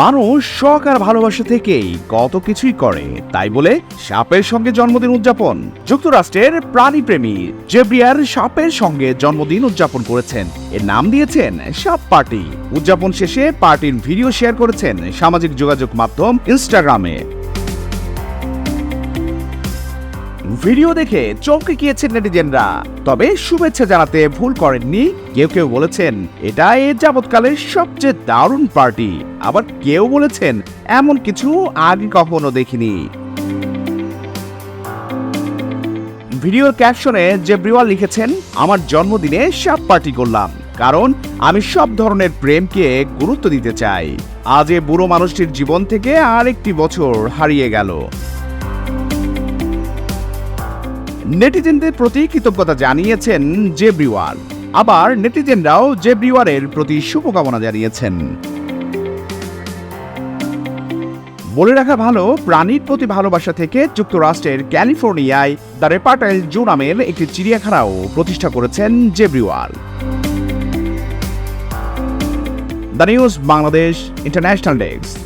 মানুষ শখ আর ভালোবাসা থেকেই কত কিছুই করে, তাই বলে সাপের সঙ্গে জন্মদিন উদযাপন। যুক্তরাষ্ট্রের প্রাণীপ্রেমী জেব্রিয়ার সাপের সঙ্গে জন্মদিন উদযাপন করেছেন। এর নাম দিয়েছেন সাপ পার্টি। উদযাপন শেষে পার্টির ভিডিও শেয়ার করেছেন সামাজিক যোগাযোগ মাধ্যম ইনস্টাগ্রামে। ভিডিও দেখে চমকে গিয়েছেন নেটিজেনরা। তবে শুভেচ্ছা জানাতে ভুল করেননি। কেউ কেউ বলেছেন এটা এ যাবৎকালের সবচেয়ে দারুণ পার্টি। আবার কেউ বলেছেন, এমন কিছু আগে কখনো দেখিনি। ভিডিওর ক্যাপশনে যে ব্রিওয়াল লিখেছেন, আমার জন্মদিনে সাপ পার্টি করলাম, কারণ আমি সব ধরনের প্রেমকে গুরুত্ব দিতে চাই। আজ এ বুড়ো মানুষটির জীবন থেকে আরেকটি বছর হারিয়ে গেল। নেটিজেনদের প্রতি কৃতজ্ঞতা জানিয়েছেন জেব্রিওয়ার আবার নেটিজেনরাও জেব্রিওয়ারের প্রতি শুভকামনা জানিয়েছেন। বলে রাখা ভালো, প্রাণীর প্রতি ভালোবাসা থেকে যুক্তরাষ্ট্রের ক্যালিফোর্নিয়ায় দ্য রেপার্টাইল জু নামের একটি চিড়িয়াখানাও প্রতিষ্ঠা করেছেন জেব্রিওয়ার the news Bangladesh international desk.